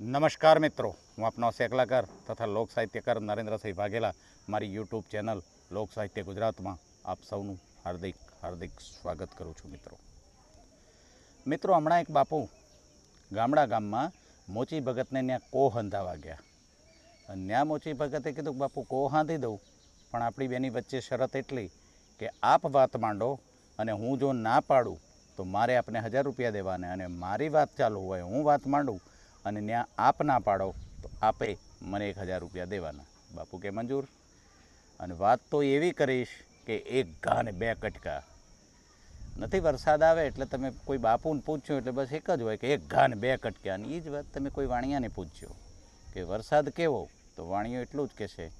નમસ્કાર મિત્રો, હું આપનો સેકલાકાર તથા લોક સાહિત્યકાર નરેન્દ્રસિંહ વાઘેલા. મારી યુટ્યુબ ચેનલ લોક સાહિત્ય ગુજરાતમાં આપ સૌનું હાર્દિક હાર્દિક સ્વાગત કરું છું મિત્રો. મિત્રો, હમણાં એક બાપુ ગામડા ગામમાં મોચી ભગતને ત્યાં કો હંધાવા ગયા. અને ત્યાં મોચી ભગતે કીધું કે, બાપુ કો હાંધી દઉં? પણ આપણી બેની વચ્ચે શરત એટલી કે આપ વાત માંડો અને હું જો ના પાડું તો મારે આપને હજાર રૂપિયા દેવાના અને મારી વાત ચાલુ હોય, હું વાત માંડું અને ત્યાં આપ ના પાડો, તો આપે મને એક હજાર રૂપિયા દેવાના. બાપુ કે, મંજૂર. અને વાત તો એવી કરીશ કે એક ઘા ને બે કટકા. નથી વરસાદ આવે એટલે તમે કોઈ બાપુને પૂછ્યો એટલે બસ એક જ હોય કે એક ઘા ને બે કટકા. અને એ જ વાત તમે કોઈ વાણિયાને પૂછ્યો કે વરસાદ કેવો? તો વાણિયો એટલું જ કહેશે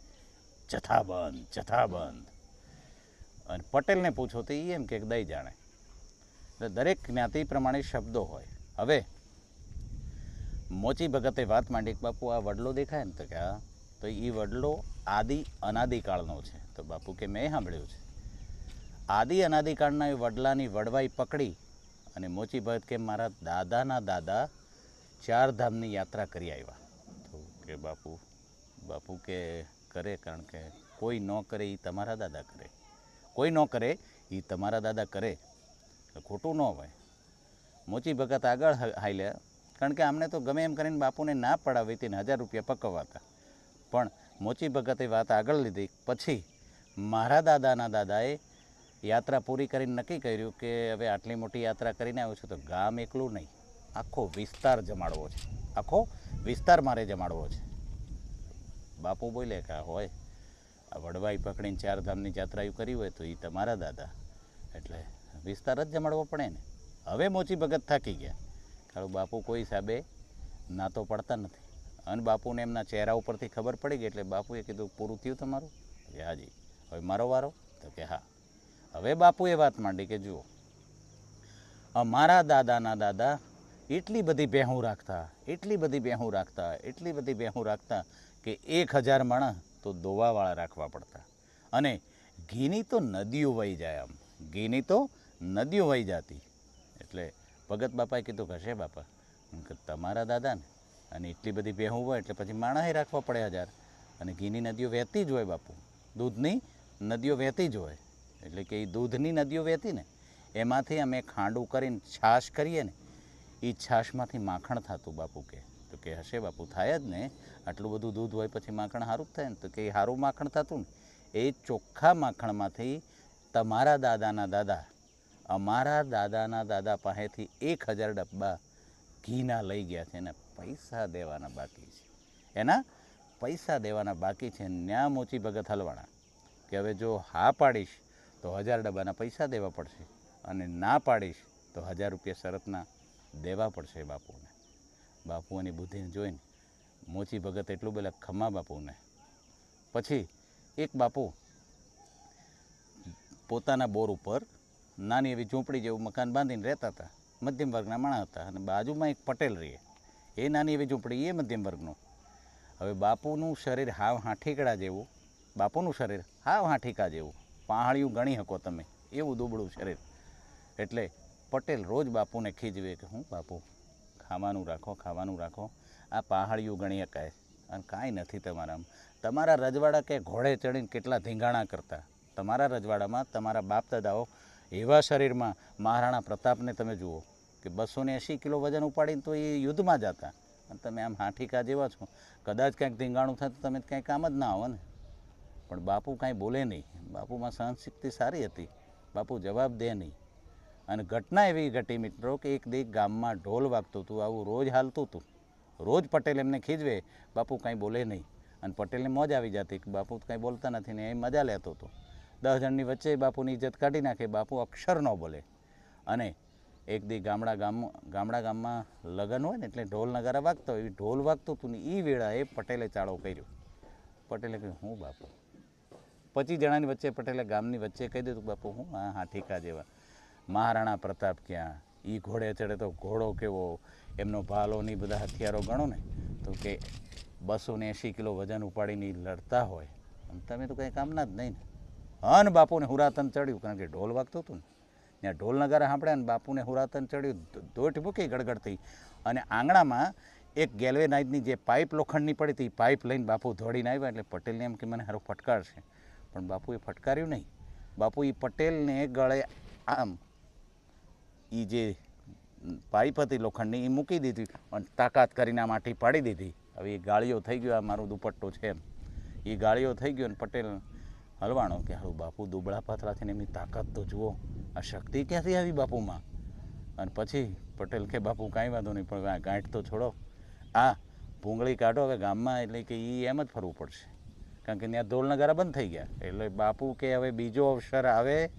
જથાબંધ જથાબંધ. અને પટેલને પૂછો તો એ એમ કે, દઈ જાણે. એટલે દરેક જ્ઞાતિ પ્રમાણે શબ્દો હોય. હવે મોચી ભગતે વાત માંડી બાપુ, આ વડલો દેખાય ને? તો કે, હા. તો એ વડલો આદિ અનાદિકાળનો છે. તો બાપુ કે, મેં સાંભળ્યું છે. આદિ અનાદિકાળના એ વડલાની વડવાઈ પકડી અને મોચી ભગત કે, મારા દાદાના દાદા ચાર ધામની યાત્રા કરી આવ્યા. તો કે, બાપુ બાપુ કે, કરે, કારણ કે કોઈ ન કરે એ તમારા દાદા કરે. કોઈ ન કરે એ તમારા દાદા કરે. ખોટું ન હોય. મોચી ભગત આગળ હાલ્યા. કારણ કે આમને તો ગમે એમ કરીને બાપુને ના પડાવી ને હજાર રૂપિયા પકવવાતા. પણ મોચી ભગતે વાત આગળ લીધી. પછી મારા દાદાના દાદાએ યાત્રા પૂરી કરીને નક્કી કર્યું કે હવે આટલી મોટી યાત્રા કરીને આવ્યો છું તો ગામ એકલું નહીં. આખો વિસ્તાર જમાડવો છે. આખો વિસ્તાર મારે જમાડવો છે. બાપુ બોલે કે હોય. આ વડવાઈ પકડીને ચાર ધામની યાત્રા કરી હોય તો એ તમારા દાદા. એટલે વિસ્તાર જ જમાડવો પડે ને. હવે મોચી ભગત થાકી ગયા. કારણ બાપુ કોઈ હિસાબે ના તો પડતા નથી. અને બાપુને એમના ચહેરા ઉપરથી ખબર પડી ગઈ એટલે બાપુએ કીધું, પૂરું થયું તમારું? કે હાજી હવે મારો વારો? તો કે, હા. હવે બાપુએ વાત માંડી કે, જુઓ અમારા દાદાના દાદા એટલી બધી બેહું રાખતા, એટલી બધી બેહું રાખતા, એટલી બધી બેહું રાખતા કે એક હજાર માણસ તો દોવાવાળા રાખવા પડતા. અને ઘીની તો નદીઓ વહી જાય આમ. ઘીની તો નદીઓ વહી જતી. એટલે ભગત બાપાએ કીધું, ઘસે બાપા. તમારા દાદાને. અને એટલી બધી બેહું હોય એટલે પછી માણાએ રાખવા પડે હજાર. અને ઘીની નદીઓ વહેતી જ હોય બાપુ. દૂધની નદીઓ વહેતી જ હોય. એટલે કે એ દૂધની નદીઓ વહેતી ને, એમાંથી અમે ખાંડું કરીને છાશ કરીએ ને એ છાશમાંથી માખણ થતું બાપુ કે. તો કે, હશે બાપુ, થાય જ ને. આટલું બધું દૂધ હોય પછી માખણ સારું જ થાય ને. તો કે એ સારું માખણ થતું ને. એ ચોખ્ખા માખણમાંથી તમારા દાદાના દાદા અમારા દાદાના દાદા પાસેથી એક હજાર ડબ્બા ઘીના લઈ ગયા છે એના પૈસા દેવાના બાકી છે. એના પૈસા દેવાના બાકી છે. ન્યા મોચી ભગત હલવાણા કે હવે જો હા પાડીશ તો હજાર ડબ્બાના પૈસા દેવા પડશે અને ના પાડીશ તો હજાર રૂપિયા શરતના દેવા પડશે બાપુને. બાપુની બુદ્ધિને જોઈને મોચી ભગત એટલું બોલે ખમા બાપુને. પછી એક બાપુ પોતાના બોર ઉપર નાની એવી ઝૂંપડી જેવું મકાન બાંધીને રહેતા હતા. મધ્યમ વર્ગના માણસ હતા અને બાજુમાં એક પટેલ રહે એ નાની એવી ઝૂંપડી, એ મધ્યમ વર્ગનું. હવે બાપુનું શરીર હાવ હાંઠીકડા જેવું, બાપુનું શરીર હાવ હાંઠીકા જેવું. પહાડિયું ગણી શકો તમે, એવું દુબળું શરીર. એટલે પટેલ રોજ બાપુને ખીજવે કે, હું બાપુ, ખાવાનું રાખો ખાવાનું રાખો. આ પહાડિયું ગણી શકાય. અને કાંઈ નથી તમારામાં. તમારા રજવાડા કે ઘોડે ચડીને કેટલા ધીંગાણા કરતા. તમારા રજવાડામાં તમારા બાપ દાદાઓ એવા શરીરમાં મહારાણા પ્રતાપને તમે જુઓ કે બસો ને એંસી કિલો વજન ઉપાડીને તો એ યુદ્ધમાં જતા. અને તમે આમ હાંઠીકા જેવા છો. કદાચ ક્યાંક ધીંગાણું થાય તો તમે કાંઈ કામ જ ના આવો ને પણ બાપુ કાંઈ બોલે નહીં. બાપુમાં સહનશક્તિ સારી હતી. બાપુ જવાબ દે નહીં. અને ઘટના એવી ઘટી મિત્રો કે એક દી ગામમાં ઢોલ વાગતું હતું. આવું રોજ હાલતું હતું. રોજ પટેલ એમને ખીજવે. બાપુ કાંઈ બોલે નહીં. અને પટેલને મોજ આવી જતી કે બાપુ કાંઈ બોલતા નથી ને એ મજા લેતો હતો. દસ જણની વચ્ચે બાપુની ઇજ્જત કાઢી નાખે બાપુ અક્ષર ન બોલે. અને એક દી ગામડા ગામ, ગામડા ગામમાં લગ્ન હોય ને એટલે ઢોલ નગારા વાગતા, એ ઢોલ વાગતું હતું ને એ વેળાએ પટેલે ચાળો કર્યો. પટેલે કહ્યું, હું બાપુ? પચીસ જણાની વચ્ચે પટેલે ગામની વચ્ચે કહી દીધું, બાપુ, હું હા હા ઠીકા જેવા. મહારાણા પ્રતાપ ક્યાં? એ ઘોડે ચડે તો ઘોડો કેવો? એમનો ભાલો ને બધા હથિયારો ગણો ને, તો કે બસો ને એંસી કિલો વજન ઉપાડીને લડતા હોય. તમે તો કંઈ કામના જ નહીં ને. અન બાપુને હુરાતન ચડ્યું, કારણ કે ઢોલ વાગતું હતું ને. ત્યાં ઢોલ નગારા સાંભળ્યા ને બાપુને હુરાતન ચડ્યું દોઢ મૂકી ગડગડતી અને આંગણામાં એક ગેલ્વેનાઇઝની જે પાઇપ લોખંડની પડી હતી પાઇપ લઈને બાપુ દોડીને આવ્યા એટલે પટેલને એમ કે, મને સારું ફટકારશે પણ બાપુએ ફટકાર્યું નહીં. બાપુ એ પટેલને ગળે આમ એ જે પાઇપ હતી લોખંડની એ મૂકી દીધી અને તાકાત કરીને આ માટી પાડી દીધી. હવે એ ગાળીઓ થઈ ગયો, આ મારો દુપટ્ટો છે એમ. એ ગાળીઓ થઈ ગયો અને પટેલ હલવાણો કે હારું બાપુ, દુબળા પાતળા થઈને એમની તાકાત તો જુઓ. આ શક્તિ ક્યાંથી આવી બાપુમાં? અને પછી પટેલ કે, બાપુ, કાંઈ વાંધો નહીં, પણ ગાંઠ તો છોડો. આ ભૂંગળી કાઢો હવે ગામમાં, એટલે કે એ એમ જ ફરવું પડશે. કારણ કે ત્યાં ઢોલ નગારા બંધ થઈ ગયા. એટલે બાપુ કે, હવે બીજો અવસર આવે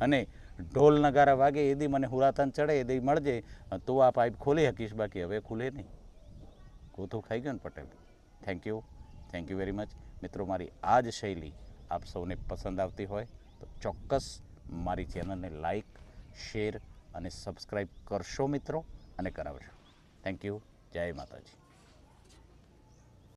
અને ઢોલ નગારા વાગે એદી મને હુરાતન ચડે એદી મળજે. તો આ પાઇપ ખોલી શકીશ બાકી હવે ખુલે નહીં. ગોથું ખાઈ ગયો ને Patel. Thank you thank you very much મિત્રો, મારી આ જ શૈલી આપ સૌને પસંદ આવતી હોય તો ચોક્કસ મારી ચેનલને લાઈક, શેર અને સબસ્ક્રાઈબ કરશો મિત્રો અને કરાવશો થેન્ક યુ જય માતાજી.